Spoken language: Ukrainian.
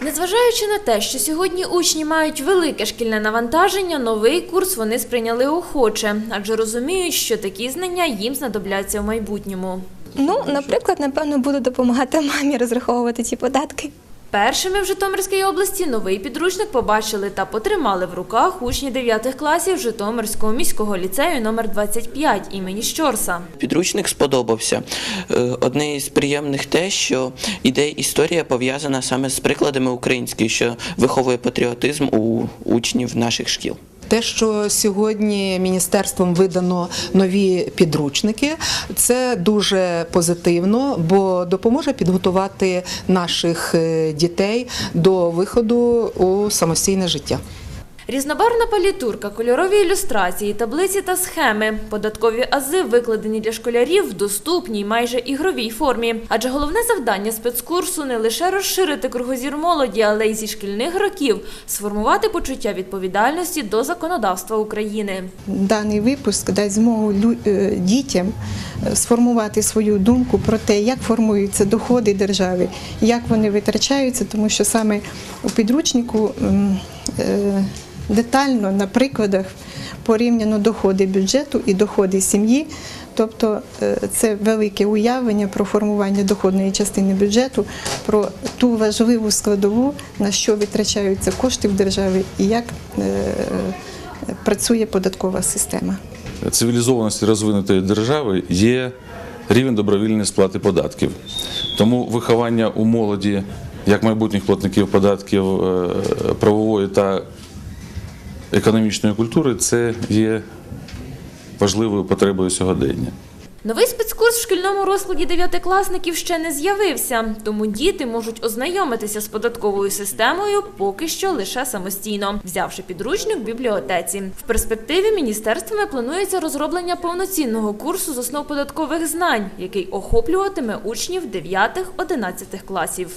Незважаючи на те, що сьогодні учні мають велике шкільне навантаження, новий курс вони сприйняли охоче, адже розуміють, що такі знання їм знадобляться в майбутньому. Ну, наприклад, напевно, буду допомагати мамі розраховувати ці податки. Першими в Житомирській області новий підручник побачили та потримали в руках учні 9 класів Житомирського міського ліцею номер 25 імені Щорса. Підручник сподобався. Е, Одне із приємних те, що іде історія пов'язана саме з прикладами української, що виховує патріотизм у учнів наших шкіл. Те, що сьогодні міністерством видано нові підручники, це дуже позитивно, бо допоможе підготувати наших е, дітей до виходу у самостійне життя. Різнобарвна палітурка, кольорові ілюстрації, таблиці та схеми, податкові ази викладені для школярів в доступній, майже ігровій формі. Адже головне завдання спецкурсу не лише розширити кругозір молоді, але й зі шкільних років сформувати почуття відповідальності до законодавства України. Даний випуск дасть змогу е, дітям е, сформувати свою думку про те, як формуються доходи держави, як вони витрачаються, тому що саме у підручнику м, е, детально на прикладах порівняно доходи бюджету і доходи сім'ї. Тобто е, це велике уявлення про формування доходної частини бюджету, про ту важливу складову, на що витрачаються кошти в державі і як е, працює податкова система. цивілізованості розвинутої держави є рівень добровільної сплати податків. Тому виховання у молоді як майбутніх платників податків е, правової та економічної культури це є важливою потребою сьогодення. Новий спецкурс в шкільному розкладі дев'ятикласників ще не з'явився, тому діти можуть ознайомитися з податковою системою поки що лише самостійно, взявши підручник в бібліотеці. В перспективі міністерствами планується розроблення повноцінного курсу з основ податкових знань, який охоплюватиме учнів 9-11 класів.